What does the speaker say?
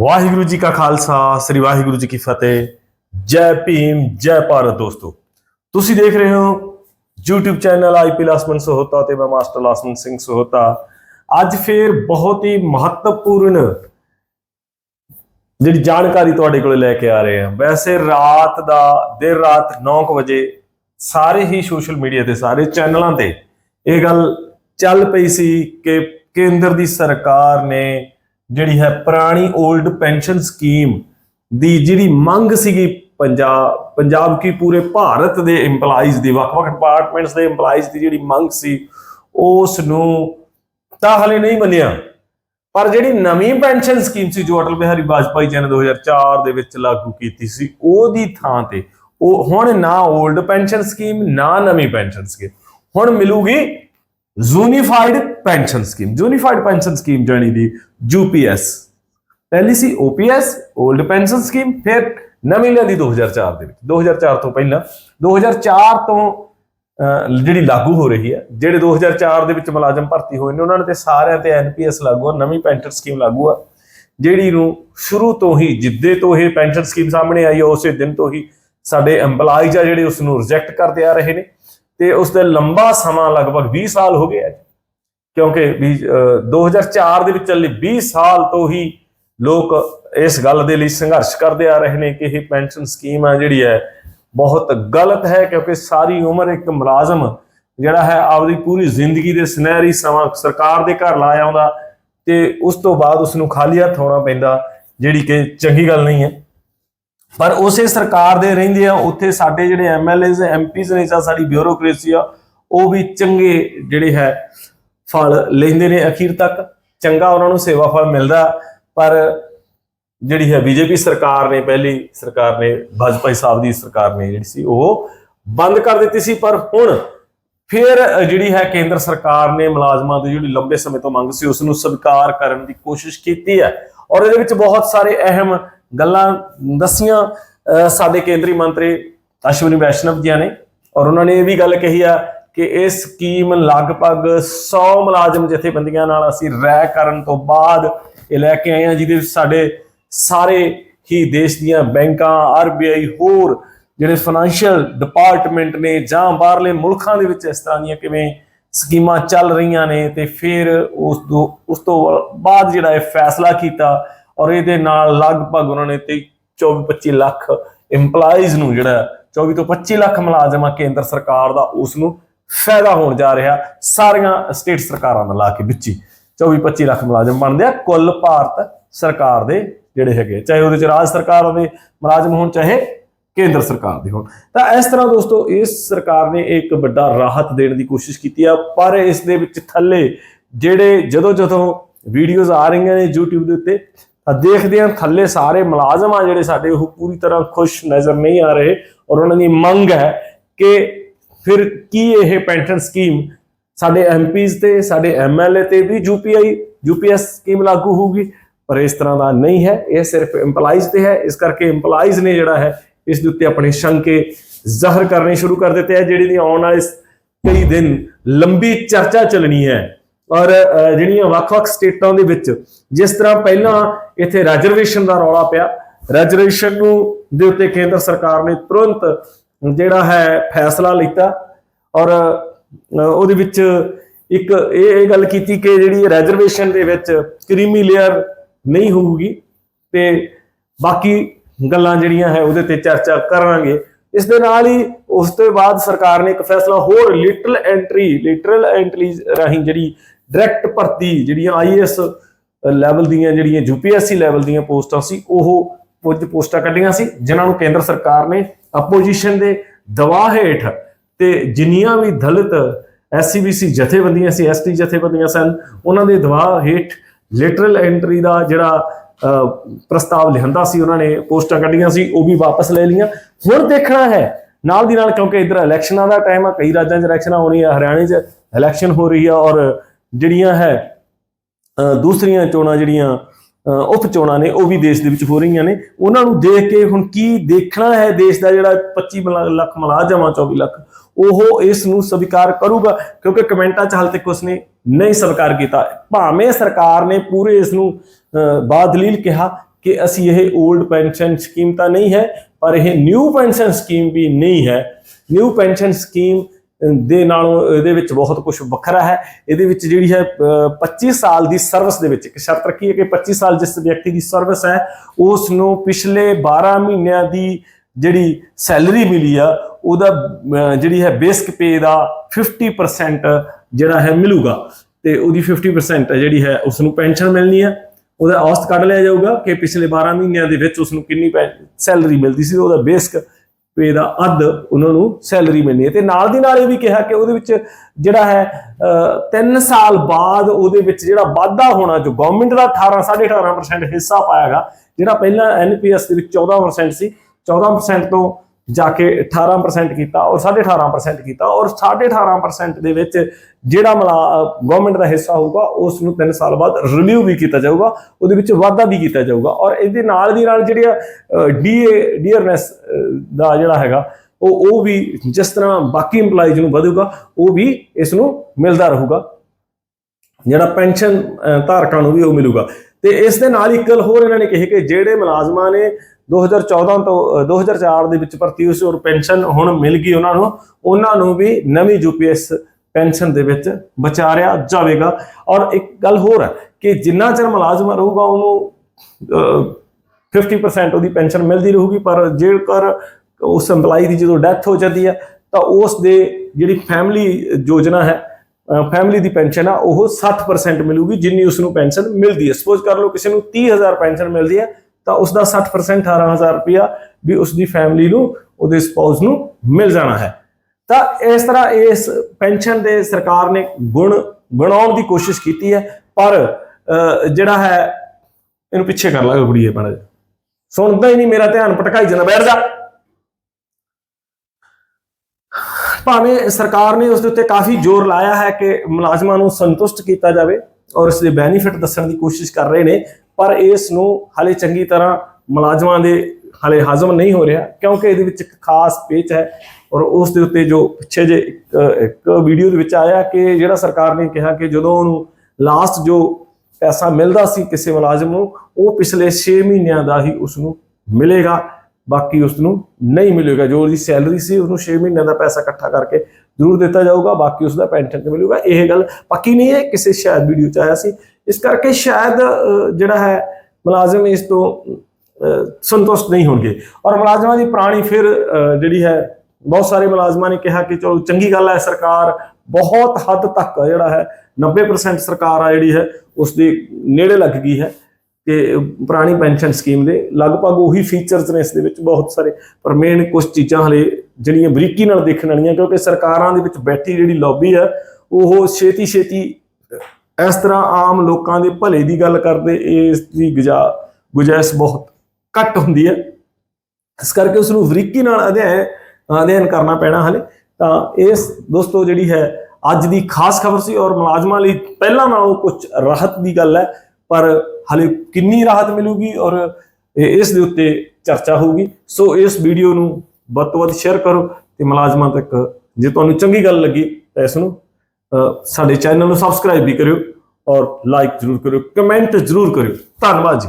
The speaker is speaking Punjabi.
ਵਾਹਿਗੁਰੂ ਜੀ ਕਾ ਖਾਲਸਾ, ਸ੍ਰੀ ਵਾਹਿਗੁਰੂ ਜੀ ਕੀ ਫਤਿਹ। ਜੈ ਭੀਮ, ਜੈ ਭਾਰਤ ਦੋਸਤੋ। ਤੁਸੀਂ ਦੇਖ ਰਹੇ ਹੋ YouTube ਚੈਨਲ ਆਈਪੀ ਲਾਸਮਨ ਸੋਹਤਾ ਤੇ ਮੈਂ ਮਾਸਟਰ ਲਾਸਮਨ ਸਿੰਘ ਸੋਹਤਾ। ਅੱਜ ਫੇਰ ਬਹੁਤ ਹੀ ਮਹੱਤਵਪੂਰਨ ਜਿਹੜੀ ਜਾਣਕਾਰੀ ਤੁਹਾਡੇ ਕੋਲ ਲੈ ਕੇ ਆ ਰਹੇ ਹਾਂ। ਵੈਸੇ ਰਾਤ ਦਾ, ਦੇਰ ਰਾਤ 9 ਵਜੇ ਸਾਰੇ ਹੀ ਸੋਸ਼ਲ ਮੀਡੀਆ ਤੇ, ਸਾਰੇ ਚੈਨਲਾਂ ਤੇ ਇਹ ਗੱਲ ਚੱਲ ਪਈ ਸੀ ਕਿ ਕੇਂਦਰ ਦੀ ਸਰਕਾਰ ਨੇ ਜਿਹੜੀ ਹੈ ਪੁਰਾਣੀ 올ਡ ਪੈਨਸ਼ਨ ਸਕੀਮ ਦੀ ਜਿਹੜੀ ਮੰਗ ਸੀਗੀ ਪੰਜਾਬ ਪੰਜਾਬ ਕੀ ਪੂਰੇ ਭਾਰਤ ਦੇ EMPLOYEES ਦੀ, ਵੱਖ-ਵੱਖ ਡਿਪਾਰਟਮੈਂਟਸ ਦੇ EMPLOYEES ਦੀ ਜਿਹੜੀ ਮੰਗ ਸੀ ਉਸ ਨੂੰ ਤਾਂ ਹਲੇ ਨਹੀਂ ਮੰਨਿਆ। ਪਰ ਜਿਹੜੀ ਨਵੀਂ ਪੈਨਸ਼ਨ ਸਕੀਮ ਸੀ ਜੋ ਅਟਲ ਬਿਹਾਰੀ ਵਾਜਪਾਈ ਜੀ ਨੇ 2004 ਦੇ ਵਿੱਚ ਲਾਗੂ ਕੀਤੀ ਸੀ, ਉਹਦੀ ਥਾਂ ਤੇ ਉਹ ਹੁਣ ਨਾ 올ਡ ਪੈਨਸ਼ਨ ਸਕੀਮ ਨਾ ਨਵੀਂ ਪੈਨਸ਼ਨ ਸਕੀਮ ਹੁਣ ਮਿਲੂਗੀ unified pension scheme unified pension scheme ਜਾਣੀ ਦੀ ਯੂਪੀਐਸ ਪਹਿਲੀ ਸੀ ਓਪੀਐਸ 올ਡ ਪੈਨਸ਼ਨ ਸਕੀਮ ਫਿਰ ਨਵੀਂ ਲਿਆਂਦੀ 2004 ਦੇ ਵਿੱਚ। 2004 ਤੋਂ ਪਹਿਲਾਂ 2004 ਤੋਂ ਜਿਹੜੀ ਲਾਗੂ ਹੋ ਰਹੀ ਹੈ, ਜਿਹੜੇ 2004 ਦੇ ਵਿੱਚ ਮੁਲਾਜ਼ਮ ਭਰਤੀ ਹੋਏ ਨੇ, ਉਹਨਾਂ ਨੇ ਤੇ ਸਾਰਿਆਂ ਤੇ ਐਨਪੀਐਸ ਲਾਗੂ ਆ, ਨਵੀਂ ਪੈਨਸ਼ਨ ਸਕੀਮ ਲਾਗੂ ਆ, ਜਿਹੜੀ ਨੂੰ ਸ਼ੁਰੂ ਤੋਂ ਹੀ, ਜਿੱਦੇ ਤੋਂ ਇਹ ਪੈਨਸ਼ਨ ਸਕੀਮ ਸਾਹਮਣੇ ਆਈ ਆ, ਉਸੇ ਦਿਨ ਤੋਂ ਹੀ ਸਾਡੇ EMPLOYEES ਆ ਜਿਹੜੇ ਉਸ ਨੂੰ ਰਿਜੈਕਟ ਕਰਦੇ ਆ ਰਹੇ ਨੇ। ਤੇ ਉਸ ਦਾ ਲੰਬਾ ਸਮਾਂ ਲਗਭਗ 20 ਸਾਲ ਹੋ ਗਿਆ ਕਿਉਂਕਿ ਵੀ, ਅਹ, 2004 ਦੇ ਵਿੱਚ ਚੱਲੀ 20 ਸਾਲ ਤੋਂ ਹੀ ਲੋਕ ਇਸ ਗੱਲ ਦੇ ਲਈ ਸੰਘਰਸ਼ ਕਰਦੇ ਆ ਰਹੇ ਨੇ ਕਿ ਇਹ ਪੈਨਸ਼ਨ ਸਕੀਮ ਆ ਜਿਹੜੀ ਹੈ ਬਹੁਤ ਗਲਤ ਹੈ ਕਿਉਂਕਿ ਸਾਰੀ ਉਮਰ ਇੱਕ ਮੁਲਾਜ਼ਮ ਜਿਹੜਾ ਹੈ ਆਪਦੀ ਪੂਰੀ ਜ਼ਿੰਦਗੀ ਦੇ ਸੁਨਹਿਰੀ ਸਮਾਂ ਸਰਕਾਰ ਦੇ ਘਰ ਲਾਇਆ ਆਉਂਦਾ ਤੇ ਉਸ ਤੋਂ ਬਾਅਦ ਉਸ ਨੂੰ ਖਾਲੀ ਹੱਥ ਹੋਣਾ ਪੈਂਦਾ ਜਿਹੜੀ ਕਿ ਚੰਗੀ ਗੱਲ ਨਹੀਂ ਹੈ। ਪਰ ਉਸੇ ਸਰਕਾਰ ਦੇ ਰਹਿੰਦੇ ਆ ਉੱਥੇ ਸਾਡੇ ਜਿਹੜੇ ਐਮਐਲਏਜ਼ ਐਮਪੀਜ਼ ਨੇ ਜਾਂ ਸਾਡੀ ਬਿਊਰੋਕ੍ਰੇਸੀ ਆ ਉਹ ਵੀ ਚੰਗੇ ਜਿਹੜੇ ਹੈ ਫਲ ਲੈਂਦੇ ਨੇ ਅਖੀਰ ਤੱਕ, ਚੰਗਾ ਉਹਨਾਂ ਨੂੰ ਸੇਵਾ ਫਲ ਮਿਲਦਾ। ਪਰ ਜਿਹੜੀ ਹੈ ਬੀਜੇਪੀ ਸਰਕਾਰ ਨੇ, ਪਹਿਲੀ ਸਰਕਾਰ ਨੇ ਭਾਜਪਾ ਸਾਹਿਬ ਦੀ ਸਰਕਾਰ ਨੇ ਜਿਹੜੀ ਸੀ, ਉਹ ਬੰਦ ਕਰ ਦਿੱਤੀ ਸੀ। ਪਰ ਹੁਣ ਫਿਰ ਜਿਹੜੀ ਹੈ ਕੇਂਦਰ ਸਰਕਾਰ ਨੇ ਮੁਲਾਜ਼ਮਾਂ ਦੀ ਜਿਹੜੀ ਲੰਬੇ ਸਮੇਂ ਤੋਂ ਮੰਗ ਸੀ ਉਸ ਨੂੰ ਸਵੀਕਾਰ ਕਰਨ ਦੀ ਕੋਸ਼ਿਸ਼ ਕੀਤੀ ਹੈ। ਔਰ ਇਹਦੇ ਵਿੱਚ ਬਹੁਤ ਸਾਰੇ ਅਹਿਮ ਗੱਲਾਂ ਦੱਸੀਆਂ। ਸਾਡੇ ਕੇਂਦਰੀ ਮੰਤਰੀ ਅਸ਼ਵਨੀ ਵੈਸ਼ਨਵ ਜੀ ਨੇ, ਔਰ ਉਹਨਾਂ ਨੇ ਇਹ ਵੀ ਗੱਲ ਕਹੀ ਆ ਕਿ ਇਹ ਸਕੀਮ ਲਗਭਗ 100 ਮੁਲਾਜ਼ਮ ਜਥੇਬੰਦੀਆਂ ਨਾਲ ਅਸੀਂ ਰਾਇ ਕਰਨ ਤੋਂ ਬਾਅਦ ਇਹ ਲੈ ਕੇ ਆਏ ਹਾਂ, ਜਿਹਦੇ ਵਿੱਚ ਸਾਡੇ ਸਾਰੇ ਹੀ ਦੇਸ਼ ਦੀਆਂ ਬੈਂਕਾਂ ਆਰਬੀਆਈ ਹੋਰ ਜਿਹੜੇ ਫਾਈਨੈਂਸ਼ੀਅਲ ਡਿਪਾਰਟਮੈਂਟ ਨੇ ਜਾਂ ਬਾਹਰਲੇ ਮੁਲਕਾਂ ਦੇ ਵਿੱਚ ਇਸ ਤਰ੍ਹਾਂ ਦੀਆਂ ਕਿਵੇਂ ਸਕੀਮਾਂ ਚੱਲ ਰਹੀਆਂ ਨੇ ਤੇ ਫਿਰ ਉਸ ਤੋਂ ਉਸ ਤੋਂ ਬਾਅਦ ਜਿਹੜਾ ਇਹ ਫੈਸਲਾ ਕੀਤਾ ਔਰ ਇਹਦੇ ਨਾਲ ਲਗਭਗ ਉਹਨਾਂ ਨੇ ਤੇ 24 25 ਲੱਖ EMPLOYEES ਨੂੰ ਜਿਹੜਾ 24 ਤੋਂ 25 ਲੱਖ ਮੁਲਾਜ਼ਮਾਂ ਕੇਂਦਰ ਸਰਕਾਰ ਦਾ ਉਸ ਨੂੰ ਫਾਇਦਾ ਹੋਣ ਜਾ ਰਿਹਾ ਸਾਰੀਆਂ ਸਟੇਟ ਸਰਕਾਰਾਂ ਦਾ ਲਾ ਕੇ ਵਿੱਚ। ਹੀ 24 25 ਲੱਖ ਮੁਲਾਜ਼ਮ ਬਣਦੇ ਆ, ਕੁੱਲ ਭਾਰਤ ਸਰਕਾਰ ਦੇ ਜਿਹੜੇ ਹੈਗੇ ਚਾਹੇ ਉਹਦੇ ਚ ਰਾਜ ਸਰਕਾਰ ਦੇ ਮੁਲਾਜ਼ਮ ਹੋਣ, ਚਾਹੇ ਕੇਂਦਰ ਸਰਕਾਰ ਦੇ ਹੋਣ। ਤਾਂ ਇਸ ਤਰ੍ਹਾਂ ਦੋਸਤੋ, ਇਸ ਸਰਕਾਰ ਨੇ ਇੱਕ ਵੱਡਾ ਰਾਹਤ ਦੇਣ ਦੀ ਕੋਸ਼ਿਸ਼ ਕੀਤੀ ਆ, ਪਰ ਇਸ ਦੇ ਵਿੱਚ ਥੱਲੇ ਜਿਹੜੇ ਜਦੋਂ ਜਦੋਂ ਵੀਡੀਓਜ਼ ਆ ਰਹੀਆਂ ਨੇ YouTube ਦੇ ਉੱਤੇ, ਤਾਂ ਦੇਖਦੇ ਆ ਥੱਲੇ ਸਾਰੇ ਮੁਲਾਜ਼ਮ ਆ ਜਿਹੜੇ ਸਾਡੇ, ਉਹ ਪੂਰੀ ਤਰ੍ਹਾਂ ਖੁਸ਼ ਨਜ਼ਰ ਨਹੀਂ ਆ ਰਹੇ ਔਰ ਉਹਨਾਂ ਦੀ ਮੰਗ ਹੈ ਕਿ ਫਿਰ ਕੀ ਇਹ ਪੈਨਸ਼ਨ ਸਕੀਮ ਸਾਡੇ ਐਮਪੀਜ਼ ਤੇ, ਸਾਡੇ ਐਮਐਲਏ ਤੇ ਵੀ ਯੂਪੀਆਈ ਯੂਪੀਐਸ ਸਕੀਮ ਲਾਗੂ ਹੋਊਗੀ? ਪਰ ਇਸ ਤਰ੍ਹਾਂ ਦਾ ਨਹੀਂ ਹੈ। ਇਹ ਸਿਰਫ EMPLOYEES ਤੇ ਹੈ। ਇਸ ਕਰਕੇ EMPLOYEES ਨੇ ਜਿਹੜਾ ਹੈ, ਇਸ ਦੇ ਉੱਤੇ ਆਪਣੇ ਸ਼ੰਕੇ ਜ਼ਾਹਰ ਕਰਨੇ ਸ਼ੁਰੂ ਕਰ ਦਿੱਤੇ ਹੈ ਜਿਹੜੀ ਦੀ ਆਉਣ ਵਾਲੇ ਕਈ ਦਿਨ ਲੰਬੀ ਚਰਚਾ ਚੱਲਣੀ ਹੈ। ਔਰ ਜਿਹੜੀਆਂ ਵੱਖ-ਵੱਖ ਸਟੇਟਾਂ ਦੇ ਵਿੱਚ, ਜਿਸ ਤਰ੍ਹਾਂ ਪਹਿਲਾਂ ਇੱਥੇ ਰੈਜਰਵੇਸ਼ਨ ਦਾ ਰੌਲਾ ਪਿਆ ਰੈਜਰਵੇਸ਼ਨ ਨੂੰ ਦੇ ਉੱਤੇ ਕੇਂਦਰ ਸਰਕਾਰ ਨੇ ਤੁਰੰਤ ਜਿਹੜਾ ਹੈ ਫੈਸਲਾ ਲਿੱਤਾ ਔਰ ਉਹਦੇ ਵਿੱਚ ਇੱਕ ਇਹ ਇਹ ਗੱਲ ਕੀਤੀ ਕਿ ਜਿਹੜੀ ਰਿਜ਼ਰਵੇਸ਼ਨ ਦੇ ਵਿੱਚ ਕ੍ਰੀਮੀ ਲੇਅਰ ਨਹੀਂ ਹੋਊਗੀ ਤੇ ਬਾਕੀ ਗੱਲਾਂ ਜਿਹੜੀਆਂ ਹੈ ਉਹਦੇ ਤੇ ਚਰਚਾ ਕਰਾਂਗੇ। ਇਸ ਦੇ ਨਾਲ ਹੀ ਉਸ ਤੋਂ ਬਾਅਦ ਸਰਕਾਰ ਨੇ ਇੱਕ ਫੈਸਲਾ ਹੋਰ ਲਿਟਰਲ ਐਂਟਰੀ ਲਿਟਰਲ ਐਂਟਰੀ ਰਾਹੀਂ ਜਿਹੜੀ ਡਾਇਰੈਕਟ ਭਰਤੀ ਜਿਹੜੀਆਂ ਆਈਐਸ ਲੈਵਲ ਦੀਆਂ ਜਿਹੜੀਆਂ ਯੂਪੀਐਸਸੀ ਲੈਵਲ ਦੀਆਂ ਪੋਸਟਾਂ ਸੀ, ਉਹ ਕੁਝ ਪੋਸਟਾਂ ਕੱਢੀਆਂ ਸੀ, ਜਿਨ੍ਹਾਂ ਨੂੰ ਕੇਂਦਰ ਸਰਕਾਰ ਨੇ ਆਪੋਜੀਸ਼ਨ ਦੇ ਦਬਾਅ ਹੇਠ ਤੇ ਜਿੰਨੀਆਂ ਵੀ ਦਲਿਤ ਐਸਸੀਬੀਸੀ ਜਥੇਬੰਦੀਆਂ ਸੀ ਐਸਟੀ ਜਥੇਬੰਦੀਆਂ ਸਨ, ਉਹਨਾਂ ਦੇ ਦਬਾਅ ਹੇਠ ਲਿਟਰਲ ਐਂਟਰੀ ਦਾ ਜਿਹੜਾ ਪ੍ਰਸਤਾਵ ਲਿਆਂਦਾ ਸੀ, ਉਹਨਾਂ ਨੇ ਪੋਸਟਾਂ ਕੱਢੀਆਂ ਸੀ, ਉਹ ਵੀ ਵਾਪਸ ਲੈ ਲਈਆਂ। ਹੁਣ ਦੇਖਣਾ ਹੈ, ਨਾਲ ਦੀ ਨਾਲ ਕਿਉਂਕਿ ਇਧਰ ਇਲੈਕਸ਼ਨਾਂ ਦਾ ਟਾਈਮ ਆ, ਕਈ ਰਾਜਾਂ 'ਚ ਇਲੈਕਸ਼ਨਾਂ ਹੋ ਰਹੀਆਂ, ਹਰਿਆਣੇ 'ਚ ਇਲੈਕਸ਼ਨ ਹੋ ਰਹੀ ਆ ਔਰ ਜਿਹੜੀਆਂ ਹੈ ਦੂਸਰੀਆਂ ਚੋਣਾਂ ਜਿਹੜੀਆਂ ਉਪ ਚੋਣਾਂ ਨੇ, ਉਹ ਵੀ ਦੇਸ਼ ਦੇ ਵਿੱਚ ਹੋ ਰਹੀਆਂ ਨੇ। ਉਹਨਾਂ ਨੂੰ ਦੇਖ ਕੇ ਹੁਣ ਕੀ ਦੇਖਣਾ ਹੈ ਦੇਸ਼ ਦਾ ਜਿਹੜਾ 25 ਮਲਾ- ਲੱਖ ਮੁਲਾਜ਼ਮ ਆ 24 ਲੱਖ, ਉਹ ਇਸ ਨੂੰ ਸਵੀਕਾਰ ਕਰੂਗਾ, ਕਿਉਂਕਿ ਕਮੈਂਟਾਂ 'ਚ ਹਾਲ ਤੱਕ ਉਸਨੇ ਨਹੀਂ ਸਵੀਕਾਰ ਕੀਤਾ। ਭਾਵੇਂ ਸਰਕਾਰ ਨੇ ਪੂਰੇ ਇਸ ਨੂੰ ਬਾਦਲੀਲ ਕਿਹਾ ਕਿ ਅਸੀਂ ਇਹ 올ਡ ਪੈਨਸ਼ਨ ਸਕੀਮ ਤਾਂ ਨਹੀਂ ਹੈ, ਪਰ ਇਹ ਨਿਊ ਪੈਨਸ਼ਨ ਸਕੀਮ ਵੀ ਨਹੀਂ ਹੈ। ਨਿਊ ਪੈਨਸ਼ਨ ਸਕੀਮ ਦੇ ਨਾਲੋਂ ਇਹਦੇ ਵਿੱਚ ਬਹੁਤ ਕੁਝ ਵੱਖਰਾ ਹੈ। ਇਹਦੇ ਵਿੱਚ ਜਿਹੜੀ ਹੈ ਅਹ, 25 ਸਾਲ ਦੀ ਸਰਵਿਸ ਦੇ ਵਿੱਚ ਇੱਕ ਸ਼ਰਤ ਰੱਖੀ ਹੈ ਕਿ 25 ਸਾਲ ਜਿਸ ਵਿਅਕਤੀ ਦੀ ਸਰਵਿਸ ਹੈ ਉਸ ਨੂੰ ਪਿਛਲੇ 12 ਮਹੀਨਿਆਂ ਦੀ ਜਿਹੜੀ ਸੈਲਰੀ ਮਿਲੀ ਆ ਉਹਦਾ ਜਿਹੜੀ ਹੈ ਬੇਸਿਕ ਪੇ ਦਾ 50% ਜਿਹੜਾ ਹੈ ਮਿਲੂਗਾ। ਤੇ ਉਹਦੀ 50% ਜਿਹੜੀ ਹੈ ਉਸ ਨੂੰ ਪੈਨਸ਼ਨ ਮਿਲਣੀ ਹੈ। ਉਹਦਾ ਔਸਤ ਕੱਢ ਲਿਆ ਜਾਊਗਾ ਕਿ ਪਿਛਲੇ 12 ਮਹੀਨਿਆਂ ਦੇ ਵਿੱਚ ਉਸ ਨੂੰ ਕਿੰਨੀ ਸੈਲਰੀ ਮਿਲਦੀ ਸੀ ਉਹਦਾ ਬੇਸਿਕ ਪੇ ਦਾ ਅੱਧ ਉਹਨਾਂ ਨੂੰ ਸੈਲਰੀ ਮਿਲਣੀ ਹੈ। ਤੇ ਨਾਲ ਦੀ ਨਾਲ ਇਹ ਵੀ ਕਿਹਾ ਕਿ ਉਹਦੇ ਵਿੱਚ ਜਿਹੜਾ ਹੈ 3 ਸਾਲ ਬਾਅਦ ਉਹਦੇ ਵਿੱਚ ਜਿਹੜਾ ਵਾਧਾ ਹੋਣਾ ਜੋ ਗਵਰਨਮੈਂਟ ਦਾ 18 18.5% ਹਿੱਸਾ ਪਾਇਆਗਾ ਜਿਹੜਾ ਪਹਿਲਾਂ ਐਨਪੀਐਸ ਦੇ ਵਿੱਚ 14% ਸੀ 14% ਤੋਂ ਜਾ ਕੇ 18% ਕੀਤਾ ਔਰ 18.5% ਕੀਤਾ ਔਰ 18.5% ਦੇ ਵਿੱਚ ਜਿਹੜਾ ਗਵਰਨਮੈਂਟ ਦਾ ਹਿੱਸਾ ਹੋਊਗਾ, ਉਸ ਨੂੰ 3 ਸਾਲ ਬਾਅਦ ਰਿਵਿਊ ਵੀ ਕੀਤਾ ਜਾਊਗਾ, ਉਹਦੇ ਵਿੱਚ ਵਾਧਾ ਵੀ ਕੀਤਾ ਜਾਊਗਾ ਔਰ ਇਹਦੇ ਨਾਲ ਦੀ ਨਾਲ ਜਿਹੜੀ ਡੀਏ ਡੀਅਰਨੈਸ ਦਾ ਜਿਹੜਾ ਹੈਗਾ, ਉਹ ਉਹ ਵੀ ਜਿਸ ਤਰ੍ਹਾਂ ਬਾਕੀ EMPLOYEES ਨੂੰ ਵਧੂਗਾ, ਉਹ ਵੀ ਇਸ ਨੂੰ ਮਿਲਦਾ ਰਹੂਗਾ। ਜਿਹੜਾ ਪੈਨਸ਼ਨ ਧਾਰਕਾਂ ਨੂੰ ਵੀ ਉਹ ਮਿਲੂਗਾ। ਤੇ ਇਸ ਦੇ ਨਾਲ ਇੱਕ ਗੱਲ ਹੋਰ ਇਹਨਾਂ ਨੇ ਕਹੀ ਕਿ ਜਿਹੜੇ ਮੁਲਾਜ਼ਮਾਂ ਨੇ 2014 ਤੋਂ ਅ, 2004 ਦੇ ਵਿੱਚ ਭਰਤੀ ਹੋਏ ਸੀ ਔਰ ਪੈਨਸ਼ਨ ਹੁਣ ਮਿਲ ਗਈ ਉਹਨਾਂ ਨੂੰ ਉਹਨਾਂ ਨੂੰ ਵੀ ਨਵੀਂ ਯੂਪੀਐਸ ਪੈਨਸ਼ਨ ਦੇ ਵਿੱਚ ਵਿਚਾਰਿਆ ਜਾਵੇਗਾ। ਔਰ ਇੱਕ ਗੱਲ ਹੋਰ ਹੈ ਕਿ ਜਿੰਨਾ ਚਿਰ ਮੁਲਾਜ਼ਮ ਰਹੂਗਾ ਉਹਨੂੰ ਅ, 50% ਉਹਦੀ ਪੈਨਸ਼ਨ ਮਿਲਦੀ ਰਹੂਗੀ ਪਰ ਜੇਕਰ ਉਸ EMPLOYEE ਦੀ ਜਦੋਂ ਡੈਥ ਹੋ ਜਾਂਦੀ ਹੈ ਤਾਂ ਉਸ ਦੇ ਜਿਹੜੀ ਫੈਮਿਲੀ ਯੋਜਨਾ ਹੈ ਫੈਮਿਲੀ ਦੀ ਪੈਨਸ਼ਨ ਆ ਉਹ 60% ਮਿਲੂਗੀ ਜਿੰਨੀ ਉਸ ਨੂੰ ਪੈਨਸ਼ਨ ਮਿਲਦੀ ਹੈ। ਸਪੋਜ਼ ਕਰ ਲਓ ਕਿਸੇ ਨੂੰ 30000 ਪੈਨਸ਼ਨ ਮਿਲਦੀ ਹੈ ਤਾਂ ਉਸ ਦਾ 60% 18000 ਰੁਪਇਆ ਵੀ ਉਸ ਦੀ ਫੈਮਿਲੀ ਨੂੰ, ਉਹਦੇ ਸਪਾਊਸ ਨੂੰ ਮਿਲ ਜਾਣਾ ਹੈ। ਤਾਂ ਇਸ ਤਰ੍ਹਾਂ ਇਸ ਪੈਨਸ਼ਨ ਦੇ ਸਰਕਾਰ ਨੇ ਗੁਣ ਬਣਾਉਣ ਦੀ ਕੋਸ਼ਿਸ਼ ਕੀਤੀ ਹੈ, ਪਰ ਜਿਹੜਾ ਹੈ, ਇਹਨੂੰ ਪਿੱਛੇ ਕਰ ਲਾਗਾ ਕੁੜੀਏ ਬਣਾ ਸੁਣਦਾ ਹੀ ਨਹੀਂ, ਮੇਰਾ ਧਿਆਨ ਭਟਕਾਈ ਜਾਂਦਾ, ਬੈਠ ਜਾ। ਭਾਵੇਂ ਸਰਕਾਰ ਨੇ ਉਸ ਦੇ ਉੱਤੇ ਕਾਫੀ ਜ਼ੋਰ ਲਾਇਆ ਹੈ ਕਿ ਮੁਲਾਜ਼ਮਾਂ ਨੂੰ ਸੰਤੁਸ਼ਟ ਕੀਤਾ ਜਾਵੇ ਔਰ ਇਸ ਦੇ ਬੈਨੀਫਿਟ ਦੱਸਣ ਦੀ ਕੋਸ਼ਿਸ਼ ਕਰ ਰਹੇ ਨੇ ਪਰ ਇਸ ਨੂੰ ਹਾਲੇ ਚੰਗੀ ਤਰ੍ਹਾਂ ਮੁਲਾਜ਼ਮਾਂ ਦੇ ਹਾਲੇ ਹਜ਼ਮ ਨਹੀਂ ਹੋ ਰਿਹਾ, ਕਿਉਂਕਿ ਇਹਦੇ ਵਿੱਚ ਇੱਕ ਖਾਸ ਪੇਚ ਹੈ ਔਰ ਉਸ ਦੇ ਉੱਤੇ ਜੋ ਪਿੱਛੇ ਜੇ ਇੱਕ ਇੱਕ ਵੀਡੀਓ ਦੇ ਵਿੱਚ ਆਇਆ ਕਿ ਜਿਹੜਾ ਸਰਕਾਰ ਨੇ ਕਿਹਾ ਕਿ ਜਦੋਂ ਉਹਨੂੰ ਲਾਸਟ ਜੋ ਪੈਸਾ ਮਿਲਦਾ ਸੀ ਕਿਸੇ ਮੁਲਾਜ਼ਮ ਨੂੰ, ਉਹ ਪਿਛਲੇ 6 ਮਹੀਨਿਆਂ ਦਾ ਹੀ ਉਸ ਨੂੰ ਮਿਲੇਗਾ, ਬਾਕੀ ਉਸ ਨੂੰ ਨਹੀਂ ਮਿਲੇਗਾ। ਜੋ ਉਹਦੀ ਸੈਲਰੀ ਸੀ ਉਸ ਨੂੰ 6 ਮਹੀਨਿਆਂ ਦਾ ਪੈਸਾ ਇਕੱਠਾ ਕਰਕੇ ਜ਼ਰੂਰ ਦਿੱਤਾ ਜਾਊਗਾ, ਬਾਕੀ ਉਸ ਦਾ ਪੈਨਸ਼ਨ ਤੇ ਮਿਲੂਗਾ। ਇਹ ਗੱਲ ਪੱਕੀ ਨਹੀਂ ਹੈ, ਕਿਸੇ ਸ਼ਾਇਦ ਵੀਡੀਓ ਚ ਆਇਆ ਸੀ ਇਸ ਕਰਕੇ ਸ਼ਾਇਦ ਜਿਹੜਾ ਹੈ ਮੁਲਾਜ਼ਮ ਇਸ ਤੋਂ ਸੰਤੁਸ਼ਟ ਨਹੀਂ ਹੋਣਗੇ। ਔਰ ਮੁਲਾਜ਼ਮਾਂ ਦੀ ਪੁਰਾਣੀ ਫਿਰ ਜਿਹੜੀ ਹੈ, ਬਹੁਤ ਸਾਰੇ ਮੁਲਾਜ਼ਮਾਂ ਨੇ ਕਿਹਾ ਕਿ ਚਲੋ ਚੰਗੀ ਗੱਲ ਹੈ ਸਰਕਾਰ ਬਹੁਤ ਹੱਦ ਤੱਕ ਜਿਹੜਾ ਹੈ 90% ਸਰਕਾਰ ਆ ਜਿਹੜੀ ਹੈ ਉਸ ਦੇ ਨੇੜੇ ਲੱਗ ਗਈ ਹੈ ਕਿ ਪੁਰਾਣੀ ਪੈਨਸ਼ਨ ਸਕੀਮ ਦੇ ਲਗਭਗ ਉਹੀ ਫੀਚਰਸ ਨੇ ਇਸ ਦੇ ਵਿੱਚ ਬਹੁਤ ਸਾਰੇ। ਪਰ ਮੇਨ ਕੁਝ ਚੀਜ਼ਾਂ ਹਲੇ ਜਿਹੜੀਆਂ ਬਰੀਕੀ ਨਾਲ ਦੇਖਣ ਵਾਲੀਆਂ ਕਿਉਂਕਿ ਸਰਕਾਰਾਂ ਦੇ ਵਿੱਚ ਬੈਠੀ ਜਿਹੜੀ ਲੌਬੀ ਹੈ, ਉਹ ਛੇਤੀ ਛੇਤੀ ਇਸ ਤਰ੍ਹਾਂ ਆਮ ਲੋਕਾਂ ਦੇ ਭਲੇ ਦੀ ਗੱਲ ਕਰਦੇ, ਇਸ ਦੀ ਗੁਜਾ ਗੁਜਾਇਸ਼ ਬਹੁਤ ਘੱਟ ਹੁੰਦੀ ਹੈ। ਇਸ ਕਰਕੇ ਉਸ ਨੂੰ ਬਰੀਕੀ ਨਾਲ ਅਧਿਐਨ ਅਧਿਐਨ ਕਰਨਾ ਪੈਣਾ ਹਲੇ। ਤਾਂ ਇਸ ਦੋਸਤੋ ਜਿਹੜੀ ਹੈ, ਅੱਜ ਦੀ ਖਾਸ ਖਬਰ ਸੀ ਔਰ ਮੁਲਾਜ਼ਮਾਂ ਲਈ ਪਹਿਲਾਂ ਨਾਲੋਂ ਕੁਝ ਰਾਹਤ ਦੀ ਗੱਲ ਹੈ, ਪਰ ਹਲੇ ਕਿੰਨੀ ਰਾਹਤ ਮਿਲੂਗੀ ਔਰ ਇਸ ਦੇ ਉੱਤੇ ਚਰਚਾ ਹੋਊਗੀ। ਸੋ ਇਸ ਵੀਡੀਓ ਨੂੰ ਵੱਧ ਤੋਂ ਵੱਧ ਸ਼ੇਅਰ ਕਰੋ ਤੇ ਮੁਲਾਜ਼ਮਾਂ ਤੱਕ ਜੇ ਤੁਹਾਨੂੰ ਚੰਗੀ ਗੱਲ ਲੱਗੀ ਤਾਂ ਇਸ ਨੂੰ ਸਾਡੇ ਚੈਨਲ ਨੂੰ ਸਬਸਕ੍ਰਾਈਬ ਵੀ ਕਰਿਓ ਔਰ ਲਾਈਕ ਜ਼ਰੂਰ ਕਰਿਓ ਕਮੈਂਟ ਜ਼ਰੂਰ ਕਰਿਓ। ਧੰਨਵਾਦ ਜੀ।